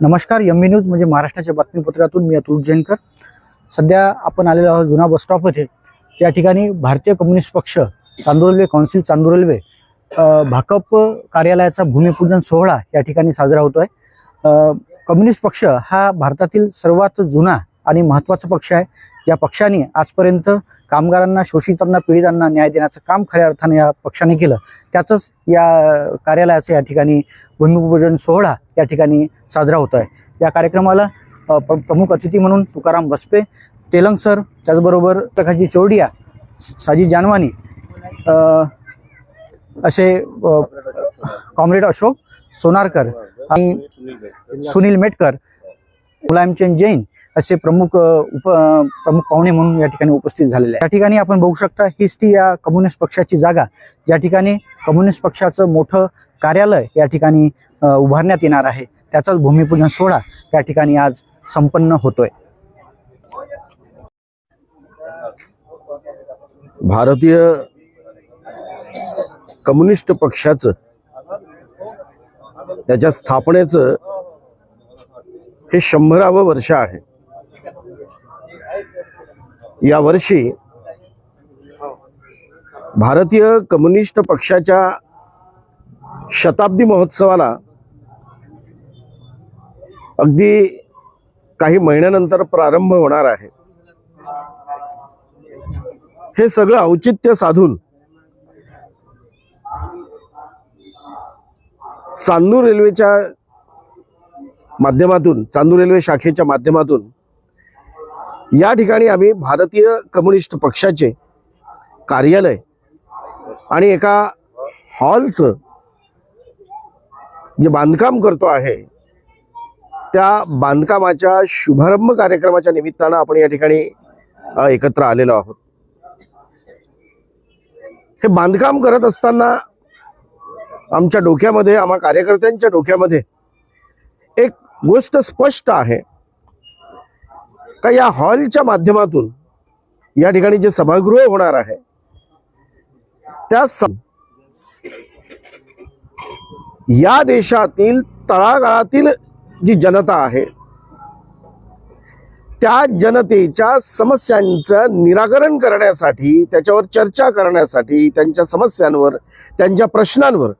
नमस्कार M B news म्हणजे महाराष्ट्राच्या बातमीपत्रातून मी अतुल जैनकर सध्या आपण आलेलो आहोत जुना बस स्टॉपमध्ये त्या ठिकाणी भारतीय कम्युनिस्ट पक्ष Chandur railway council Chandur railway Bhakap कार्यालयाचा भूमिपूजन सोहळा या ठिकाणी साजरा होतो आहे कम्युनिस्ट पक्ष हा भारतातील सर्वात जुना आणि महत्त्वाचा पक्ष आहे. ज्या पक्षाने आजपर्यंत कामगारांना शोषितांना पीडितांना न्याय देण्याचं काम खऱ्या अर्थाने या पक्षाने केलं. त्याचंच या कार्यालयाचं या ठिकाणी भूमिपूजन सोहळा या ठिकाणी साजरा होतो आहे या कार्यक्रमाला प्र- प्रमुख अतिथी म्हणून तुकाराम बसपे तेलंग सर त्याचबरोबर प्रकाशजी चौडिया साजी जानवानी असे कॉम्रेड अशोक सोनारकर आणि सुनील मेटकर मुलायमचंद जैन असे प्रमुख उप प्रमुख पाहुणे म्हणून या ठिकाणी उपस्थित झालेले आहे या ठिकाणी आपण बघू शकता हीच ती या कम्युनिस्ट पक्षाची जागा. ज्या ठिकाणी कम्युनिस्ट पक्षाचं मोठं कार्यालय या ठिकाणी उभारण्यात येणार आहे. त्याचाच भूमिपूजन सोहळा या ठिकाणी आज संपन्न होतोय. भारतीय कम्युनिस्ट पक्षाचं त्याच्या स्थापनेचं हे शंभरावं वर्ष आहे. या वर्षी भारतीय कम्युनिस्ट पक्षाच्या शताब्दी महोत्सवाला अगदी काही महिन्यानंतर प्रारंभ होणार आहे. हे सगळं औचित्य साधून चांदूर रेल्वेच्या माध्यमातून चांदूर रेल्वे शाखेच्या माध्यमातून या ठिकाणी आम्ही भारतीय कम्युनिस्ट पक्षाचे कार्यालय आणि एका हॉलचं जे बांधकाम करतो आहे त्या बांधकामाच्या शुभारंभ कार्यक्रमाच्या निमित्तानं आपण या ठिकाणी एकत्र आलेलो आहोत. हे बांधकाम करत असताना आमच्या डोक्यामध्ये आम्हा कार्यकर्त्यांच्या डोक्यामध्ये एक गोष्ट स्पष्ट आहे का या हॉलच्या माध्यमातून या ठिकाणी जे सभागृह होणार आहे त्या या देशातील तळागाळातील जी जनता आहे त्या जनतेच्या समस्यांचं निराकरण करण्यासाठी त्याच्यावर चर्चा करण्यासाठी त्यांच्या समस्यांवर त्यांच्या प्रश्नांवर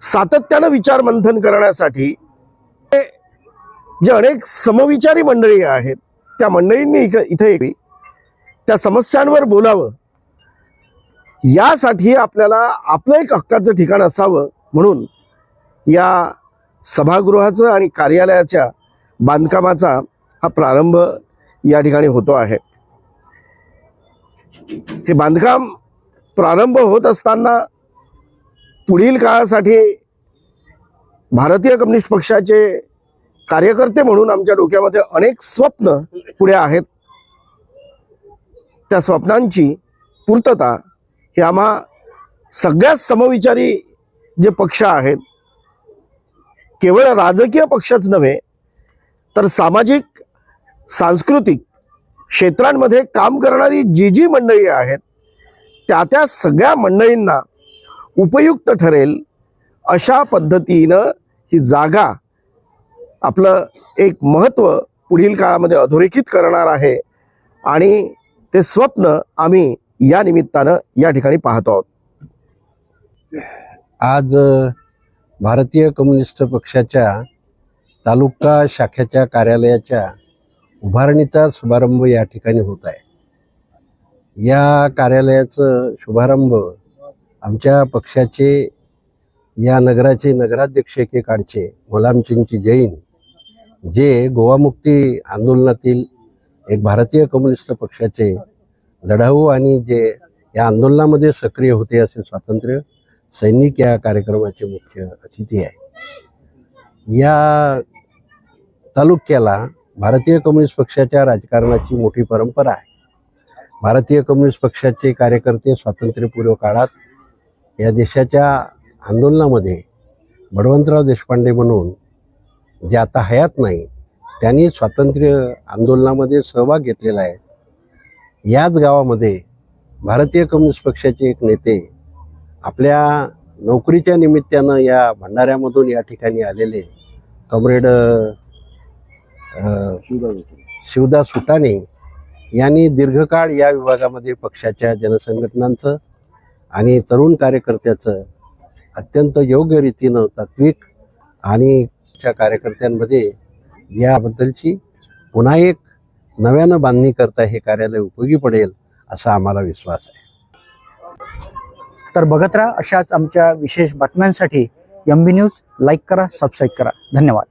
सातत्यानं विचार मंथन करण्यासाठी जे अनेक समविचारी मंडळी आहेत त्या मंडळींनी इक- इथे त्या समस्यांवर बोलावं. यासाठी आपल्याला आपलं एक हक्काचं ठिकाण असावं म्हणून या सभागृहाचं आणि कार्यालयाच्या बांधकामाचा हा प्रारंभ या ठिकाणी होतो आहे. हे बांधकाम प्रारंभ होत असताना पुढील काळासाठी भारतीय कम्युनिस्ट पक्षाचे कार्यकर्ते म्हणून आमच्या डोक्यामध्ये अनेक स्वप्न पुढे आहेत. त्या स्वप्नांची पूर्तता हे आम्हा सगळ्याच समविचारी जे पक्ष आहेत केवळ राजकीय पक्षच नव्हे तर सामाजिक सांस्कृतिक क्षेत्रांमध्ये काम करणारी जी जी मंडळी आहेत त्या त्या सगळ्या मंडळींना उपयुक्त ठरेल अशा पद्धतीनं ही जागा आपलं एक महत्त्व पुढील काळामध्ये अधोरेखित करणार आहे. आणि ते स्वप्न आम्ही या निमित्तानं या ठिकाणी पाहतो आहोत. आज भारतीय कम्युनिस्ट पक्षाच्या तालुका शाखेच्या कार्यालयाच्या उभारणीचा शुभारंभ या ठिकाणी होत आहे. या कार्यालयाचं शुभारंभ आमच्या पक्षाचे या नगराचे नगराध्यक्ष एकेकाळचे मुलामचिंगची जैन जे गोवामुक्ती आंदोलनातील एक भारतीय कम्युनिस्ट पक्षाचे लढाऊ आणि जे या आंदोलनामध्ये सक्रिय होते असे स्वातंत्र्य सैनिक या कार्यक्रमाचे मुख्य अतिथी आहे. या तालुक्याला भारतीय कम्युनिस्ट पक्षाच्या राजकारणाची मोठी परंपरा आहे. भारतीय कम्युनिस्ट पक्षाचे कार्यकर्ते स्वातंत्र्यपूर्व काळात या देशाच्या आंदोलनामध्ये बळवंतराव देशपांडे म्हणून जे आता हयात नाही त्यांनी स्वातंत्र्य आंदोलनामध्ये सहभाग घेतलेला आहे. याच गावामध्ये भारतीय कम्युनिस्ट पक्षाचे एक नेते आपल्या नोकरीच्या निमित्तानं या भंडाऱ्यामधून या ठिकाणी आलेले कॉम्रेड शिवदास सुटाणे यांनी दीर्घकाळ या विभागामध्ये पक्षाच्या जनसंघटनांचं आणि तरुण कार्यकर्त्याचं अत्यंत योग्य रीतीनं तात्विक आणि च्या कार्यकर्त्यांमध्ये याबद्दलची पुन्हा एक नव्यानं बांधणी करता हे कार्यालय उपयोगी पडेल असा आम्हाला विश्वास आहे. तर बघत राहा अशाच आमच्या विशेष बातम्यांसाठी एम बी न्यूज लाईक करा सबस्क्राईब करा. धन्यवाद.